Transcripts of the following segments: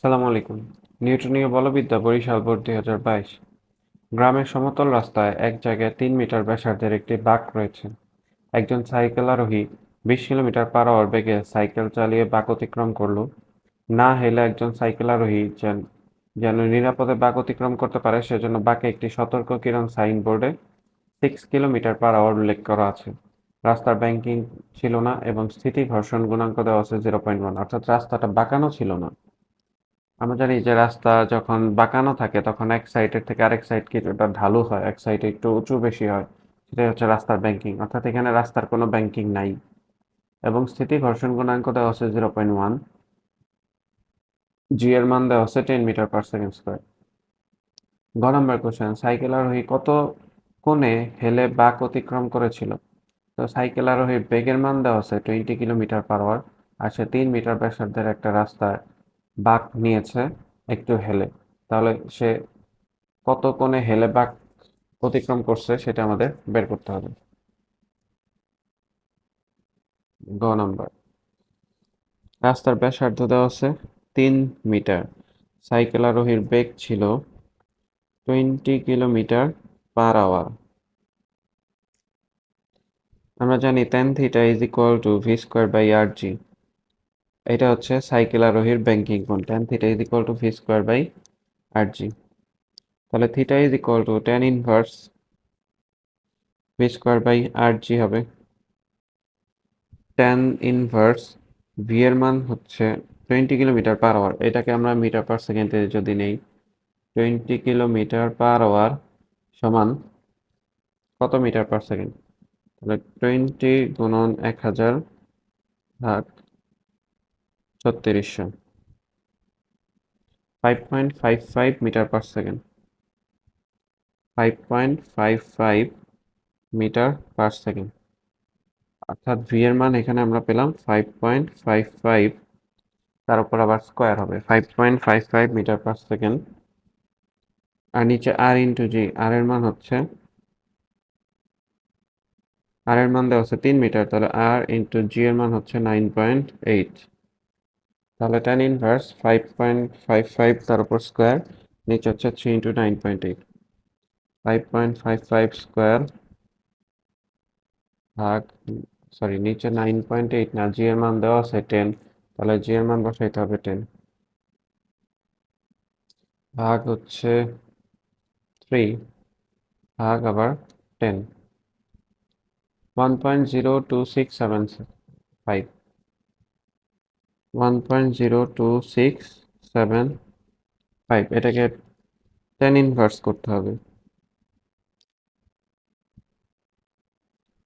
সালাম আলাইকুম। নিউটনীয় বলবিদ্যা বরিশাল বোর্ড দুই হাজার বাইশ। গ্রামের সমতল রাস্তায় এক জায়গায় তিন মিটার ব্যাসার্ধের একটি বাঁক রয়েছে। একজন সাইকেল আরোহী বিশ কিলোমিটার পার আওয়ার বেগে সাইকেল চালিয়ে বাঁক অতিক্রম করল। না হেলে একজন সাইকেল আরোহী যেন যেন নিরাপদে বাঁক অতিক্রম করতে পারে, সেজন্য বাঁকে একটি সতর্ক কিরণ সাইনবোর্ডে সিক্স কিলোমিটার পার আওয়ার উল্লেখ করা আছে। রাস্তার ব্যাংকিং ছিল না এবং স্থিতি ঘর্ষণ গুণাঙ্ক দেওয়া আছে জিরো পয়েন্ট ওয়ান অর্থাৎ রাস্তাটা বাঁকানো ছিল না। আমরা জানি যে রাস্তা যখন বাঁকানো থাকে, তখন এক সাইডের থেকে আরেক সাইড কিছুটা ঢালু হয়, এক সাইডে একটু উঁচু বেশি হয়। সেটাই হচ্ছে রাস্তার ব্যাংকিং অর্থাৎ এখানে রাস্তার কোনো ব্যাংকিং নাই। এবং স্থিতি ঘর্ষণ গুণাঙ্ক দেওয়া হচ্ছে জিরো পয়েন্ট ওয়ান জি এর মান দেওয়া আছে ten metre per second square গ নম্বর কোশ্চেন সাইকেল আরোহী কত কোণে হেলে বাঁক অতিক্রম করেছিল? তো সাইকেল আরোহী বেগের মান দেওয়া আছে টোয়েন্টি কিলোমিটার পার আওয়ার আর সে তিন মিটার ব্যাসার্ধের একটা রাস্তায় বাঁক নিয়েছে একটু হেলে। তাহলে সে কত কোণে হেলে বাঁক অতিক্রম করছে সেটা আমাদের বের করতে হবে। গ নম্বর। রাস্তার ব্যাসার্ধ দেওয়া আছে তিন মিটার। সাইকেল আরোহীর বেগ ছিল টোয়েন্টি কিলোমিটার পার আওয়ার। আমরা জানি tan theta is equal to V square by R G এটা হচ্ছে সাইকেল আরোহীর ব্যাংকিং কোণ tan theta is equal to V square by R G তাহলে theta is equal to tan inverse V square by R G হবে। Tan inverse V এর মান হচ্ছে twenty kilometre per hour এটাকে আমরা মিটার পার সেকেন্ডে যদি নেই টোয়েন্টি কিলোমিটার পার আওয়ার সমান কত মিটার পার সেকেন্ড তাহলে টোয়েন্টি গুণন এক হাজার ভাগ ছত্রিশশো। Five point five five metre per second five point five five metre per second অর্থাৎ ভি এর মান এখানে আমরা পেলাম ফাইভ পয়েন্ট ফাইভ ফাইভ তার উপর আবার স্কোয়ার হবে। Five point five five metre per second আর নিচে আর ইন্টু জি আর এর মান হচ্ছে আর এর মান দেওয়া হচ্ছে তিন মিটার তাহলে আর ইন্টু জি এর মান হচ্ছে নাইন পয়েন্ট এইট তাহলে tan inverse five point five five তার উপর স্কোয়ার নিচে হচ্ছে three into nine point eight five point five five square ভাগ সরি নিচে নাইন পয়েন্ট এইট না জি এর মান দেওয়া আছে টেন তাহলে জি এর মান বসাইতে হবে টেন ভাগ হচ্ছে থ্রি ভাগ আবার tan one point zero two six seven five one point zero two six seven five এটাকে টেন ইনভার্স করতে হবে।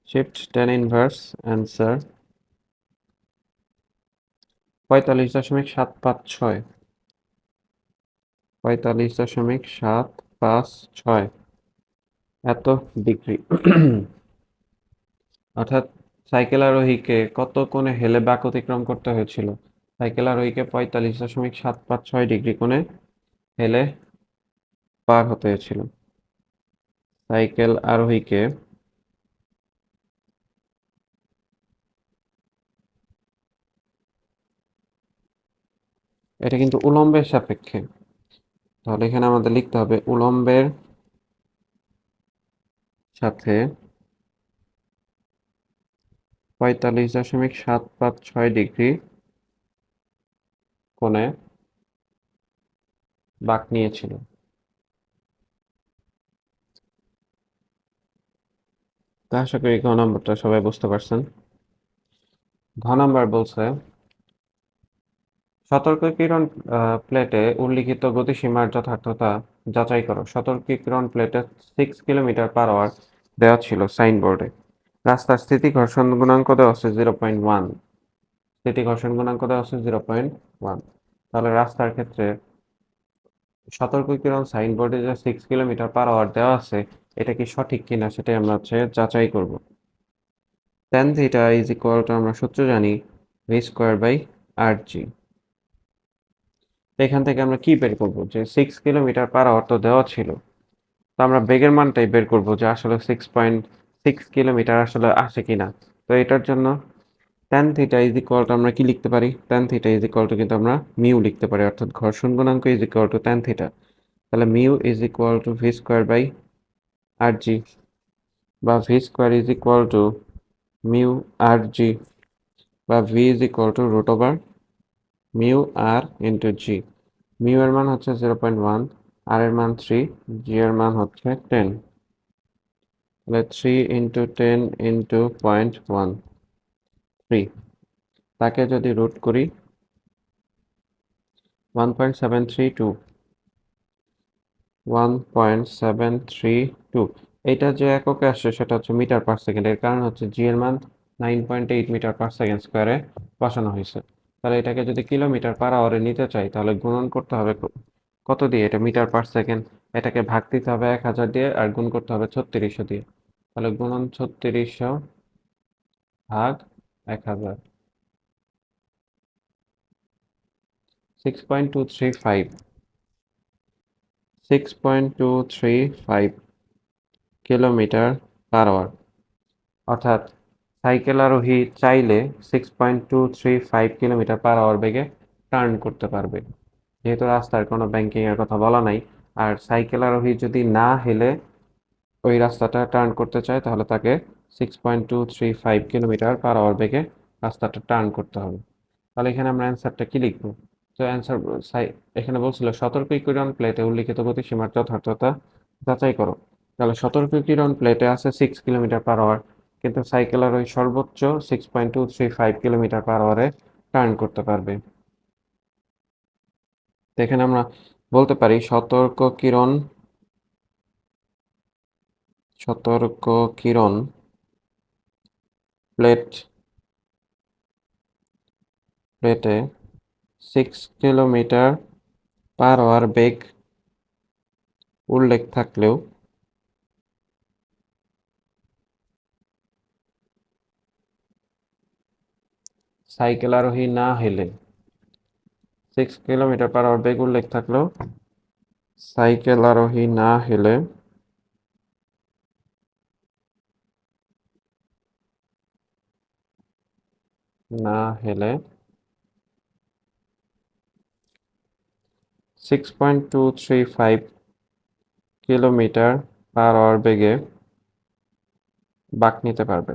শিফট টেন ইনভার্স অ্যান্সার পঁয়তাল্লিশ দশমিক সাত পাঁচ ছয়। পঁয়তাল্লিশ দশমিক সাত পাঁচ ছয়। এত ডিগ্রি। অর্থাৎ সাইকেল আরোহীকে কত কোণে হেলে বাঁক অতিক্রম করতে হয়েছিল? সাইকেল আরোহীকে পঁয়তাল্লিশ দশমিক সাত পাঁচ ছয় ডিগ্রি কোণে হেলে পার হতে হয়েছিল। সাইকেল আরোহীকে এটা কিন্তু উলম্বের সাপেক্ষে। তাহলে এখানে আমাদের লিখতে হবে উলম্বের সাথে পঁয়তাল্লিশ দশমিক সাত পাঁচ ছয় ডিগ্রি কোণে বাঁক নিয়েছিল। আশা করি ঘ নম্বরটা সবাই বুঝতে পারছেন। ঘ নম্বর বলছে সতর্কীকরণ প্লেটে উল্লিখিত গতিসীমার যথার্থতা যাচাই করো। সতর্কীকরণ প্লেটে সিক্স কিলোমিটার পার আওয়ার দেওয়া ছিল সাইনবোর্ডে। রাস্তার স্থিতি ঘর্ষণ গুণাঙ্ক দেওয়া আছে জিরো পয়েন্ট ওয়ান স্থিতি ঘর্ষণ গুণাঙ্ক দেওয়া আছে জিরো পয়েন্ট ওয়ান। তাহলে রাস্তার ক্ষেত্রে সতর্ক সতর্কীকরণ সাইনবোর্ডে যে সিক্স কিলোমিটার পার আওয়ার দেওয়া আছে, এটা কি সঠিক কিনা সেটাই আমরা হচ্ছে যাচাই করব। Tan theta is equal to আমরা সূত্র জানি V square by R G এখান থেকে আমরা কি বের করব? যে সিক্স কিলোমিটার পার আওয়ার তো দেওয়া ছিল। তো আমরা বেগের মানটাই বের করব যে আসলে সিক্স পয়েন্ট সিক্স কিলোমিটার আসলে আসে কিনা। তো এটার জন্য tan theta is equal to আমরা কি লিখতে পারি? Tan theta is equal to কিন্তু আমরা মিউ লিখতে পারি, অর্থাৎ ঘর্ষণ গুণাঙ্ক is equal to tan theta তাহলে mu is equal to V square by R G বা V square is equal to mu R G বা V is equal to root over mu R into G mu এর মান হচ্ছে zero point one আর এর মান three জি এর মান হচ্ছে টেন তাহলে three into ten into point one three তাকে যদি রুট করি one point seven three two one point seven three two এইটা যে এককে আসছে সেটা হচ্ছে মিটার পার সেকেন্ড এর কারণ হচ্ছে জি এর মান nine point eight metre per second স্কোয়ারে বসানো হয়েছে। তাহলে এটাকে যদি কিলোমিটার পার আওয়ারে নিতে চাই, তাহলে গুণন করতে হবে কত দিয়ে? এটা মিটার পার সেকেন্ড এটাকে ভাগ দিতে হবে এক হাজার দিয়ে আর গুণ করতে হবে ছত্রিশশো দিয়ে। তাহলে গুণন ছত্রিশশো ভাগ এক হাজার। Six point two three five six point two three five kilometre per hour অর্থাৎ সাইকেল আরোহী চাইলে six point two three five kilometre per hour বেগে টার্ন করতে পারবে। যেহেতু রাস্তার কোনো ব্যাংকিং এর কথা বলা নাই, আর সাইকেল আরোহী যদি না হেলে ওই রাস্তাটা টার্ন করতে চায়, তাহলে তাকে six point two three five kilometre per hour বেগে রাস্তাটা টার্ন করতে হবে। তাহলে এখানে আমরা অ্যান্সারটা কি লিখব? তো অ্যান্সার এখানে বলছিল সতর্কীকরণ প্লেটে উল্লিখিত গতিসীমার যথার্থতা যাচাই করো। তাহলে সতর্ক সতর্কীকরণ প্লেটে আছে সিক্স কিলোমিটার পার আওয়ার কিন্তু সাইকেলের ওই সর্বোচ্চ six point two three five kilometre per আওয়ারে turn করতে পারবে। এখানে আমরা বলতে পারি, সতর্ক কিরণ সতর্ক কিরণ প্লেট, প্লেটে সিক্স কিলোমিটার পার আওয়ার বেগ উল্লেখ থাকলেও সাইকেল আরোহী না হলে সিক্স কিলোমিটার পার আওয়ার বেগ উল্লেখ থাকলেও সাইকেল আরোহী না হলে না হলে six point two three five kilometre per hour বেগে বাঁক নিতে পারবে।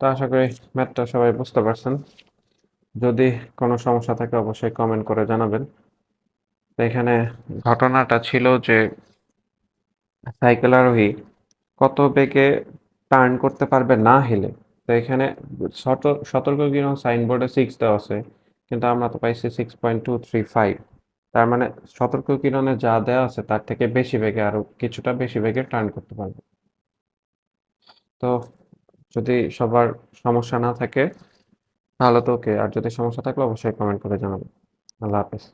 তো আশা করি ম্যাথটা সবাই বুঝতে পারছেন। যদি কোনো সমস্যা থাকে অবশ্যই কমেন্ট করে জানাবেন। এখানে ঘটনাটা ছিল যে সাইকেল আরোহী কত বেগে টার্ন করতে পারবে না হেলে? তো এখানে সতর্ক কিরণ সাইনবোর্ডে সিক্স দেওয়া আছে, কিন্তু আমরা তো পাইছি six point two three five তার মানে সতর্ক কিরণে যা দেওয়া আছে তার থেকে বেশি বেগে আরও কিছুটা বেশি বেগে টার্ন করতে পারবে। তো যদি সবার সমস্যা না থাকে, তাহলে তো ওকে, আর যদি সমস্যা থাকলে অবশ্যই কমেন্ট করে জানাবেন। আল্লাহ হাফেজ।